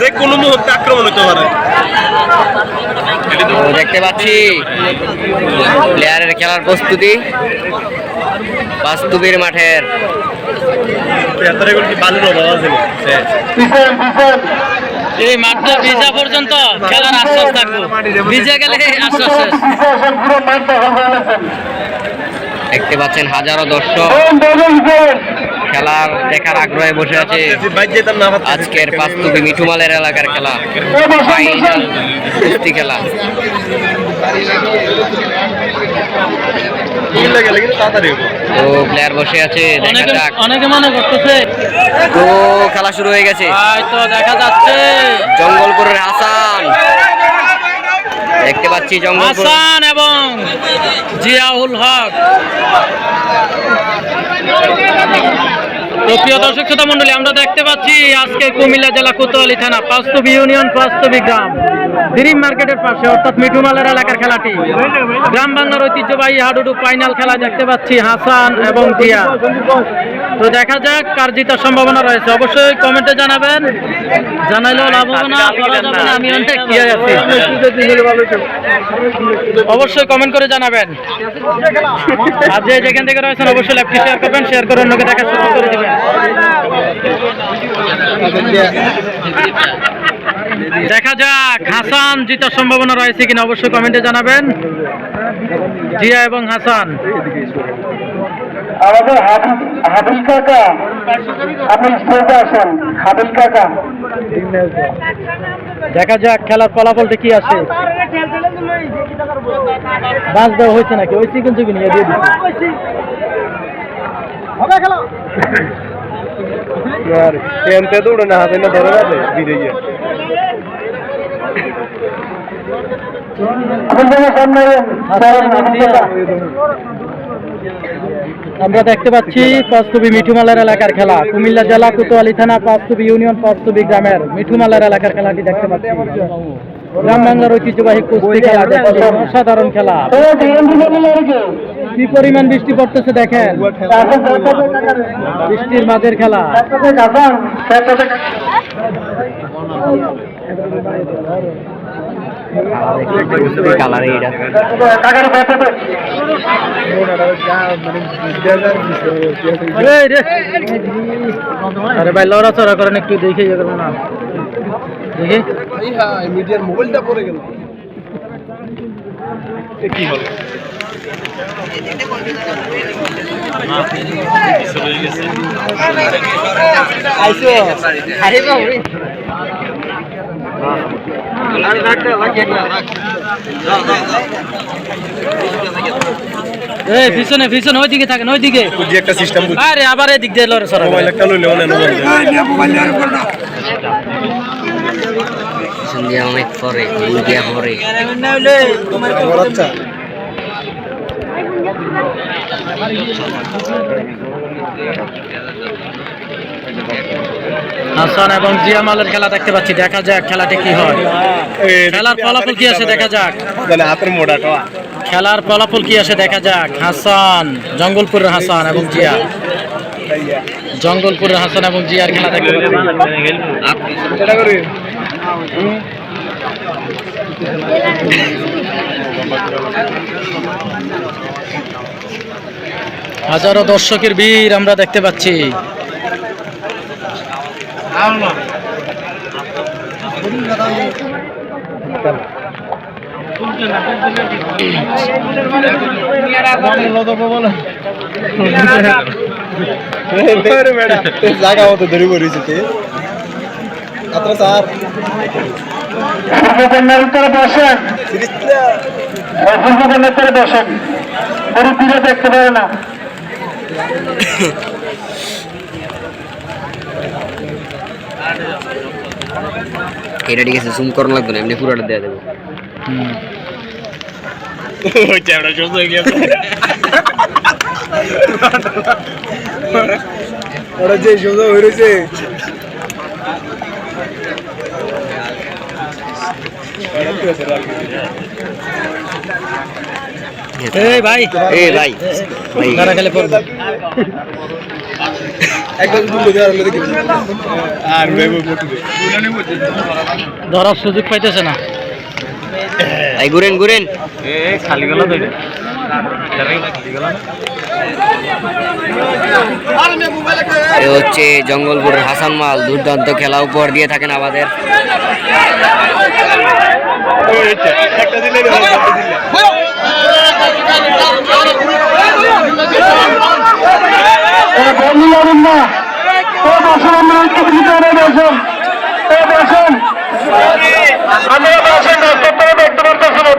যে কোনো মুহূর্তে আক্রমণ হতে পারে। দেখতে পাচ্ছি প্লেয়ারের খেলার প্রস্তুতি বাস্তুবীর মাঠের। এই মাঠটা ভিজা পর্যন্ত খেলার আশ্বাস থাকব ভিজে গেলে আশ্বাস দেখতে পাচ্ছেন হাজারো দর্শক। খেলার দেখার আগ্রহে বসে আছে। আজকের বাস্তুবী মিঠুমালের এলাকার খেলা। ফাইনাল কুস্তি খেলা। তো প্লেয়ার বসে আছে দেখা অনেকে যাক। অনেকে মনে করতেছে। তো খেলা শুরু হয়ে গেছে। হয়তো দেখা যাচ্ছে। জঙ্গলপুরের হাসান। পাচ্ছি জঙ্গল এবং জিয়াউল হক। প্রিয় দর্শক শ্রোতা মন্ডলী আমরা দেখতে পাচ্ছি আজকে কুমিল্লা জেলা কোতোয়ালি থানা বাস্তবী ইউনিয়ন বাস্তবী গ্রাম। দিরিম মার্কেটের পাশে অর্থাৎ মিঠুমালের এলাকার খেলাটি। গ্রাম বাংলার ঐতিহ্যবাহী হাডুডু ফাইনাল খেলা দেখতে পাচ্ছি হাসান এবং জিয়া। তো দেখা যাক কার জিতার সম্ভাবনা রয়েছে। অবশ্যই কমেন্টে জানাবেন। জানাইলেও লাভ হবে না আমি অনেক অবশ্যই কমেন্ট করে জানাবেন। আর যে যেখান থেকে রয়েছেন অবশ্যই ল্যাপটি শেয়ার করবেন শেয়ার করে অন্যকে দেখার সুযোগ করে দেবেন। দেখা যাক হাসান জিতার সম্ভাবনা রয়েছে কিনা অবশ্যই কমেন্টে জানাবেন। জিয়া এবং হাসান। আমাদের হাবিল কাকা আপনি স্টেজে আসেন হাবিল কাকা। দেখা যাক খেলার ফলাফলটা কি আসে বাস দেওয়া হয়েছে নাকি? ওই চিকেন চিকেন দিয়ে দিচ্ছি। উড়ে না হাতে না ধরে আছে গিয়ে আমরা দেখতে পাচ্ছি পাঁচতুবি মিঠুমালার এলাকার খেলা। কুমিল্লা জেলা কোতোয়ালি থানা পাঁচতুবি ইউনিয়ন পাঁচতুবি গ্রামের মিঠুমালার এলাকার খেলাটি দেখতে পাচ্ছি। গ্রাম বাংলার ঐতিহ্যবাহী কুস্তি খেলা দেখছি অসাধারণ খেলা। কি পরিমাণ বৃষ্টি পড়তেছে দেখেন? বৃষ্টির মাঝের খেলা। আরে ভাই লড়াচড়া করেন একটু দেখে করব না। দেখি। মিডিয়ার মোবাইলটা পড়ে গেল। কি হলো আইসো। আরে বাবু এই। পিছনে পিছনে ওইদিকে থাকেন ওইদিকে। বুঝি একটা সিস্টেম আরে আবার এদিক দিয়ে লড়ে সরা মোবাইল একটা লইলে অনেক সন্ধ্যা অনেক পরে পরে। হাসান এবং জিয়ামালের খেলা দেখতে পাচ্ছি, দেখা যাক খেলাটি কি হয়। খেলার ফলাফল কি আছে, দেখা যাক। হাতের মোড়াটা খেলার ফলাফল কি আসে দেখা যাক। হাসান, জঙ্গলপুরের হাসান এবং জিয়া। জঙ্গলপুরের হাসান এবং জিয়ার খেলা দেখতে হাজারো দর্শকের ভিড় আমরা দেখতে পাচ্ছি জায়গা মতো ধরে পড়েছে বসেন। দেখতে পারে না। এটা ঠিক আছে জুম করানো লাগবে না এমনি পুরোটা দেওয়া দেবো। ওই চ্যাপটা সুস্থ হয়ে গেছে। ওরা যে সুস্থ হয়ে রয়েছে এই ভাই। এ ভাই। খেলে পড়বে। ধরার সুযোগ পাইতেছে না। এই ঘুরেন ঘুরেন। খালি গেল তো এ হচ্ছে জঙ্গলপুরের হাসান মাল। দুর্দান্ত খেলা উপহার দিয়ে থাকেন আমাদের। একটা দিলে বন্ধু যাবেন না ও বসুন আমরা একটু ভিতরে বসুন ও বসুন আপনারা বসেন ডাক্তার দেখতে পারতেছিলেন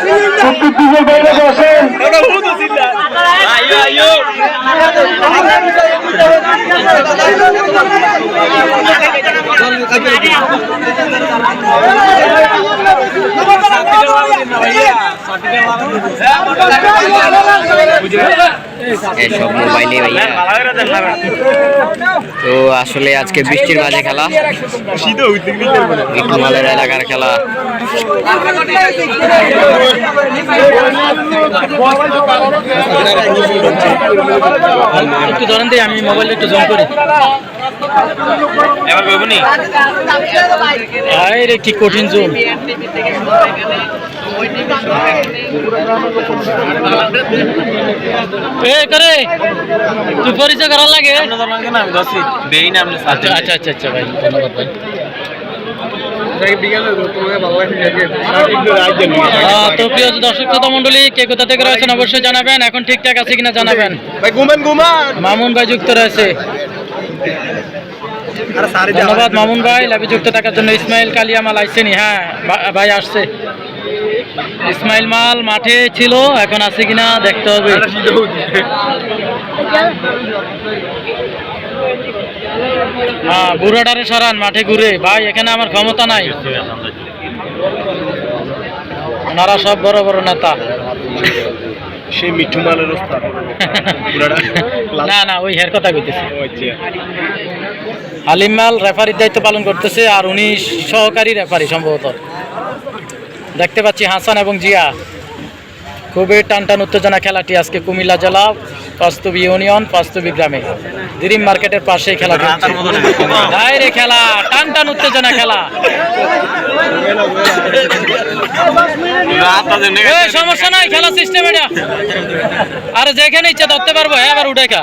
Thank you. এসব মোবাইলে ভাইয়া। তো আসলে আজকে বৃষ্টির মাঝে খেলা। মিঠুমালের এলাকার খেলা। আমি মোবাইলটা একটু জম করি। এবার কইবনি আরে কি কঠিন জুম এ করে। তুই পরিচয় করার লাগে। আমি দছি দেই না আপনি আচ্ছা আচ্ছা আচ্ছা ভাই ধন্যবাদ ভাই। তো প্রিয় দর্শক শ্রোতা মন্ডলী কে কোথা থেকে রয়েছেন অবশ্যই জানাবেন। এখন ঠিকঠাক আছে কিনা জানাবেন? ভাই মামুন ভাই যুক্ত রয়েছে। ধন্যবাদ মামুন ভাই লাভে যুক্ত থাকার জন্য। ইসমাইল কালিয়ামাল আইসেনি হ্যাঁ ভাই আসছে। ইসমাইল মাল মাঠে ছিল এখন আছে কিনা দেখতে হবে। হ্যাঁ বুড়োটারে সরান মাঠে ঘুরে। ভাই এখানে আমার ক্ষমতা নাই। ওনারা সব বড় বড় নেতা। সেই মিঠু মালের না না ওই হের কথা কইতেছি। আচ্ছা। হালিম মাল রেফারির দায়িত্ব পালন করতেছে আর উনি সহকারী রেফারি সম্ভবত। দেখতে পাচ্ছি হাসান এবং জিয়া। খুবই টান টান উত্তেজনা খেলাটি আজকে কুমিল্লা জেলা বাস্তবী ইউনিয়ন বাস্তবী গ্রামে। দিরিম মার্কেটের পাশেই খেলা চলছে। খেলা টান টান উত্তেজনা খেলা। সমস্যা নাই, খেলা সিস্টেম এটা আর যেখানে ইচ্ছা ধরতে পারব হ্যাঁ আবার উঠে খা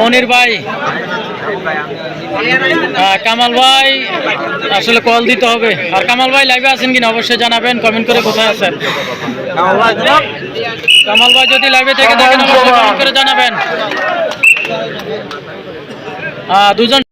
মনির ভাই। কামাল ভাই, আসলে কল দিতে হবে। আর কামাল ভাই লাইভে আছেন কিনা অবশ্যই জানাবেন কমেন্ট করে কোথায় আছেন? কামাল ভাই যদি লাইভে থেকে দেখেন অবশ্যই কমেন্ট করে জানাবেন। দুজন